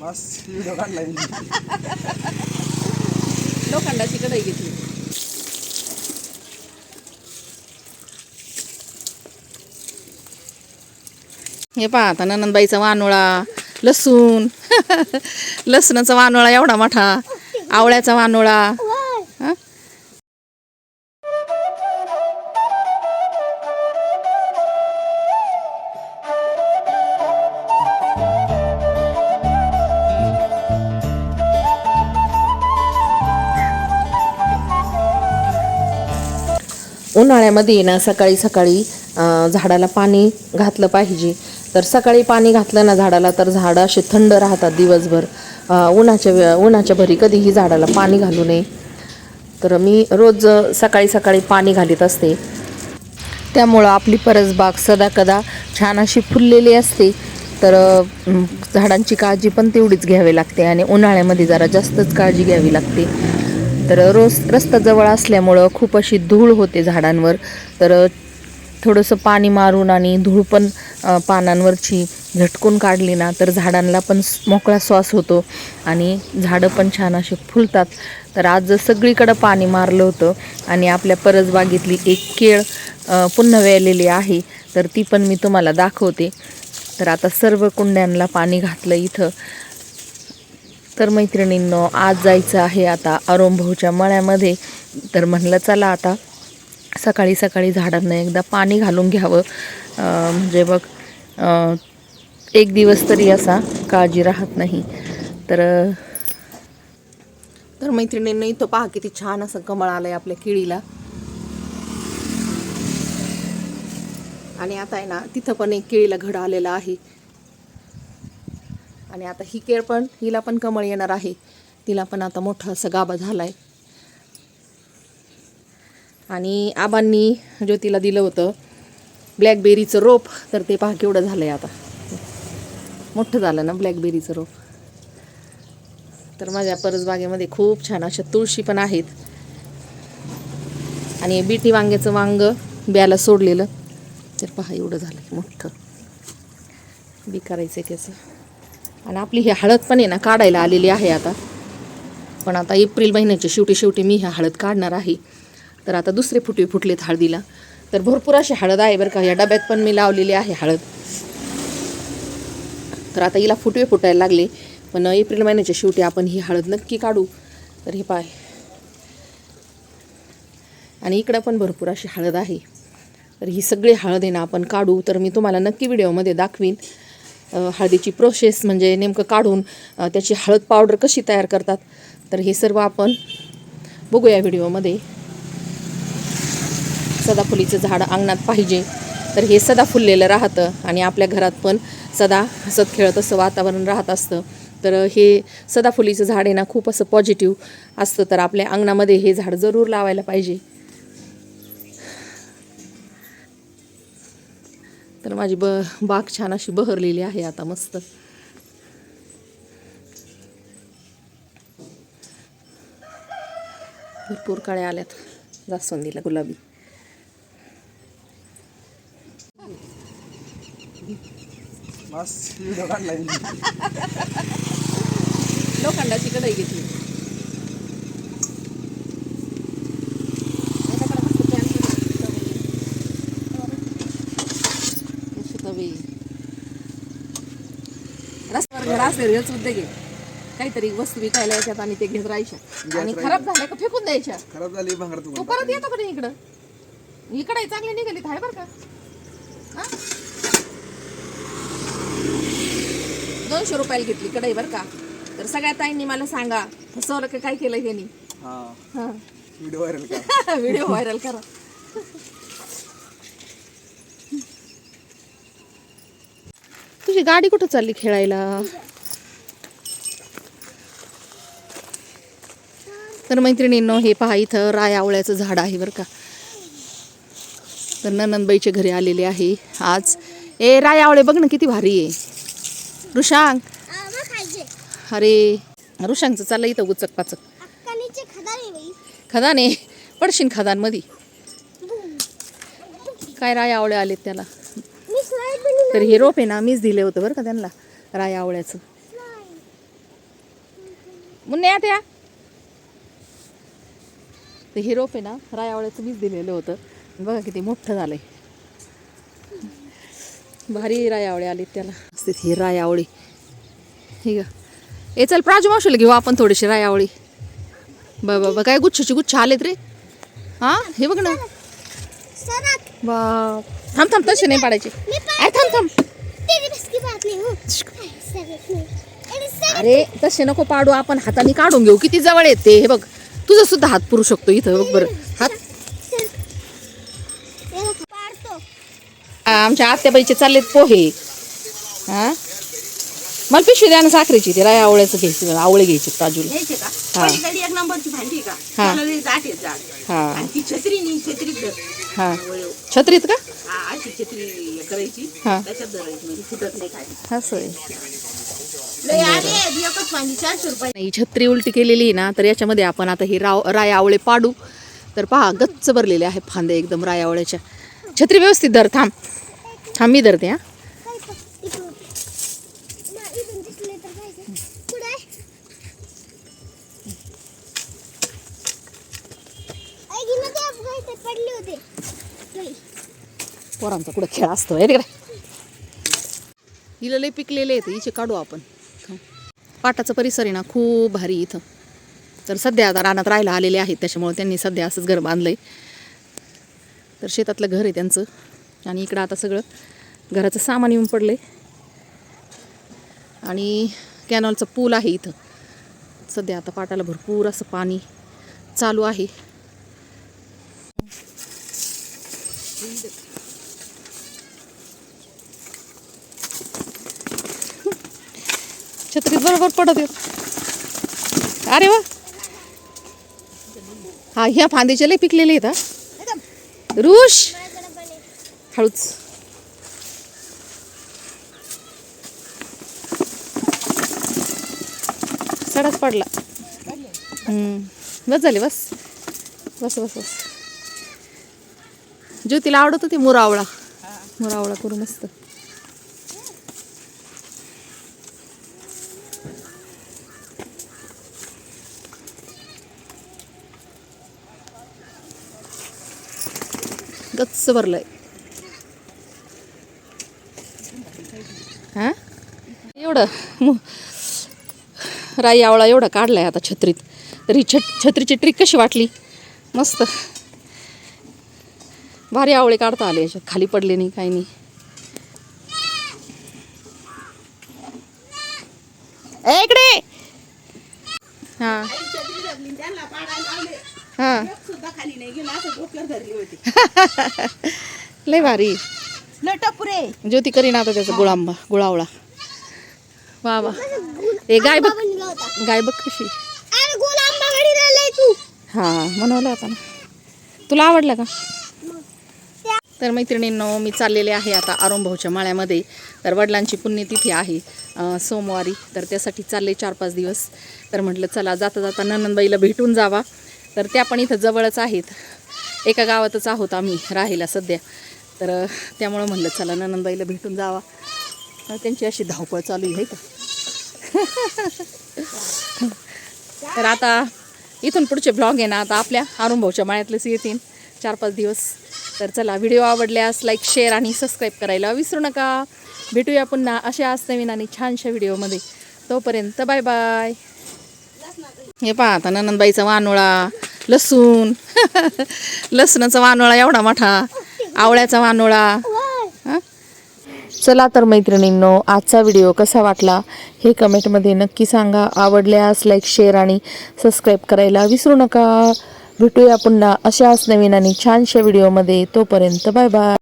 बस video काढला मी. लोखंडाची कढई घेतली. हे पहा आता ननंदबाईचा वानोळा लसूण. लसणाचा वानोळा एवढा मोठा. आवळ्याचा वानोळा. उन्हाळ्यामध्ये ना सकाळी सकाळी झाडाला पाणी घातलं पाहिजे. तर सकाळी पाणी घातलं ना झाडाला तर झाडं असे थंड राहतात दिवसभर. उन्हाच्या उन्हाच्या भरी कधीही झाडाला पाणी घालू नये. तर मी रोज सकाळी सकाळी पाणी घालीत असते. त्यामुळं आपली परसबाग सदाकदा छान अशी फुललेली असते. तर झाडांची काळजी पण तेवढीच घ्यावी लागते आणि उन्हाळ्यामध्ये जरा जास्तच काळजी घ्यावी लागते. तर रोज रस्ता जवळ असल्यामुळं खूप अशी धूळ होते झाडांवर. तर थोडंसं पाणी मारून आणि धूळ पण पानांवरची झटकून काढली ना तर झाडांना पण मोकळा श्वास होतो आणि झाडं पण छान असे फुलतात. तर आज सगळीकडं पाणी मारलं होतं आणि आपल्या परसबागेतली एक केळ पुन्हा वेळलेली आहे. तर ती पण मी तुम्हाला दाखवते. तर आता सर्व कुंड्यांना पाणी घातलं इथं. तर मैत्रिणींनो आज जायचं आहे आता अरोंभाऊच्या मळ्यामध्ये. तर म्हणलं चला आता सकाळी सकाळी झाडांना एकदा पाणी घालून घ्यावं. म्हणजे बघ एक दिवस तरी असा काळजी राहत नाही. तर तर मैत्रिणींनी इथं पहा किती छान असं कमळ आलंय आपल्या किडीला. आणि आता आहे ना तिथं पण एक केळीला घड आलेला आहे. आणि आता ही केळ पण हिला पण कमळ येणार आहे. तिला पण आता मोठा असं गाभा झालाय. आणि आबांनी ज्योतीला दिलं होतं ब्लॅकबेरीचं रोप तर ते पहा केवढं झालंय आता. मोठं झालं ना ब्लॅकबेरीचं रोप. तर माझ्या परसबागेमध्ये खूप छान अशा तुळशी पण आहेत. आणि बीटी वांग्याचं वांग ब्याला सोडलेलं. तर पहा एवढं झालं मोठं. बी करायचं त्याचं. आणि आपली ही हळद पण आहे ना काढायला आलेली आहे आता. पण आता एप्रिल महिन्याच्या शेवटी शेवटी मी ह्या हळद काढणार आहे. तर आता दुसरे फुटवे फुटलेत हळदीला. तर भरपूर अशी हळद आहे बरं का. या डब्यात पण मी लावलेली आहे हळद. तर आता हिला फुटवे फुटायला लागले. पण एप्रिल महिन्याच्या शेवटी आपण ही हळद नक्की काढू. तर हे पाय. आणि इकडं पण भरपूर अशी हळद आहे. तर ही सगळी हळद आहे ना आपण काढू. तर मी तुम्हाला नक्की व्हिडिओमध्ये दाखवीन. हळदीची प्रोसेस म्हणजे नेमकं काढून त्याची हळद पावडर कशी तयार करतात तर हे सर्व आपण बघूया व्हिडिओमध्ये. सदाफुलीचं झाड अंगणात पाहिजे तर हे सदा फुललेलं राहतं आणि आपल्या घरात पण सदा हसत खेळत असं वातावरण राहत असतं. तर हे सदाफुलीचं झाड आहे ना खूप असं पॉझिटिव्ह असतं तर आपल्या अंगणामध्ये हे झाड जरूर लावायला पाहिजे. तर माझी ब बाग छान अशी बहरलेली आहे आता मस्त. भरपूर काळ्या आल्यात. जास्वंदीला गुलाबी. लोखंडाची कढई घेतली. हेच उद्योग आहे काहीतरी वस्तू विकायला याच्यात आणि ते घेत राहायच्या. आणि खराब झाल्या का फेकून द्यायच्या. खराब झाली तू परत येतो का नाही इकडं? इकडे चांगली निघाली आहे बरं का. हा? दोनशे रुपयाला घेतली कढई बरं का. तर सगळ्या ताईंनी मला सांगा फसवलं का काय केलं त्यांनी? व्हिडिओ व्हायरल का व्हिडिओ व्हायरल करा. तुझी गाडी कुठं चालली खेळायला? तर मैत्रिणींनो हे पहा इथं राय आवळ्याचं झाड आहे बरं का. तर ननंदबाईच्या घरी आलेले आहे. आज ए राय आवळे बघ ना किती भारी आहे. ऋषांक. अरे ऋषांकचं चाललं इथं उचक पाचक. खदाने बाई खदाने पडशीन खदानमध्ये. काय राय आवळे आलेत त्याला? तर हे रोप आहे ना मीच दिले होतं बरं का त्यांना राय आवळ्याचं. मुन्ने त्या ते हे रोप आहे ना रायावळ्याचं बीज दिलेलं होतं. बघा किती मोठं आहे भारी राय आली त्याला. असते ही राय आवळी हे ए चल प्राजू मावशीला घेऊ आपण थोडीशी रायावळी. बा बाबा काय गुच्छाची गुच्छ आलेत रे. हा? हे बघ ना. बाप. थांब थांब तसे नाही पाडायचे. मी थांब थांब. अरे तसे नको पाडू. आपण हाताने काढून घेऊ. किती जवळ येते हे बघ. तुझा सुद्धा हात पुरू शकतो इथं बघ बरं. हात. आमच्या आत्याबाईचे चाललेत पोहे. हा? मला पिशवी द्या ना साखरेची ते राय आवळ्याचं घ्यायची आवळे घ्यायची प्राजूला हा. हा. हा. छत्रीत हा. का? हा अशी नाही ही छत्री उलटी केलेली ना तर याच्यामध्ये आपण आता ही राव राय आवळे पाडू. तर पहा गच्च भरलेले आहे फांदे एकदम राय आवळ्याच्या. छत्री व्यवस्थित धर थांब. थांब मी धरते हा. पोरांचा कुठं खेळ असतो तिकडे. हिला लय पिकलेले आहेत हिचे काढू आपण. पाटाचा परिसर आहे ना खूप भारी इथं. तर सध्या आता रानात राहायला आलेले आहेत त्याच्यामुळे त्यांनी सध्या असंच घर बांधलं आहे तर शेतातलं घर आहे त्यांचं. आणि इकडं आता सगळं घराचं सामान येऊन पडलं आहे आणि कॅनॉलचं पूल आहे इथं. सध्या आता पाटाला भरपूर असं पाणी चालू आहे छत्रीत बरोबर पडत येत अरे वा. हा ह्या फांदीच्या लय पिकलेले आहेत हा. रुश हळूच. सडाच पडला. हम्म. बस झाले बस. बस बस बस. ज्योतीला आवडत होती मुरावळा मुरावळा करू मस्त. गच्च भरलंय हा? एवढं. मग राई आवळा एवढा काढलाय आता छत्रीत. तर ही छत छत्रीची ट्रिक कशी वाटली? मस्त. भारी आवळे काढता आले याच्यात. खाली पडले नाही काही नाही. इकडे! हा. छत्री धरली त्यांना पाडायला लावले हा. एक सुद्धा खाली नाही गेला असं डोक्यावर धरली होती. लय भारी. लटपुरे. ज्योती करीन आता त्याचा गुळांबा गुळावळा. वा वा. ए गाय बघ. गाय बघ कशी. हा म्हणवला होता ना. तुला आवडला का? तर मैत्रिणींनो मी चाललेले आहे आता आरोंभाऊच्या माळ्यामध्ये. तर वडिलांची पुण्यतिथी आहे सोमवारी. तर त्यासाठी चालले चार पाच दिवस. तर म्हटलं चला जाता जाता ननंदबाईला भेटून जावा. तर त्या पण इथं जवळच आहेत. एका गावातच आहोत आम्ही राहायला सध्या. तर त्यामुळं म्हणलं चला ननंदबाईला भेटून जावा. त्यांची अशी धावपळ चालू आहे का? तर आता इथून पुढचे ब्लॉग आहे ना आता आपल्या अरुणभाऊच्या माळ्यातलेच येतील. चार पाच दिवस. तर चला व्हिडिओ आवडल्यास लाईक शेअर आणि सबस्क्राईब करायला विसरू नका. भेटूया पुन्हा अशा आज नवीन आणि छानशा व्हिडिओमध्ये तोपर्यंत बाय बाय हे पहा आता ननंदबाईचा वानोळा. लसूण. लसणाचा वानोळा एवढा मोठा. आवळ्याचा वानोळा. चला तर मैत्रिणींनो आजचा व्हिडिओ कसा वाटला हे कमेंटमध्ये नक्की सांगा. आवडल्यास लाईक शेअर आणि सबस्क्राईब करायला विसरू नका. भेटूया पुन्हा अशाच नवीन आणि छानशा व्हिडिओमध्ये. तोपर्यंत बाय बाय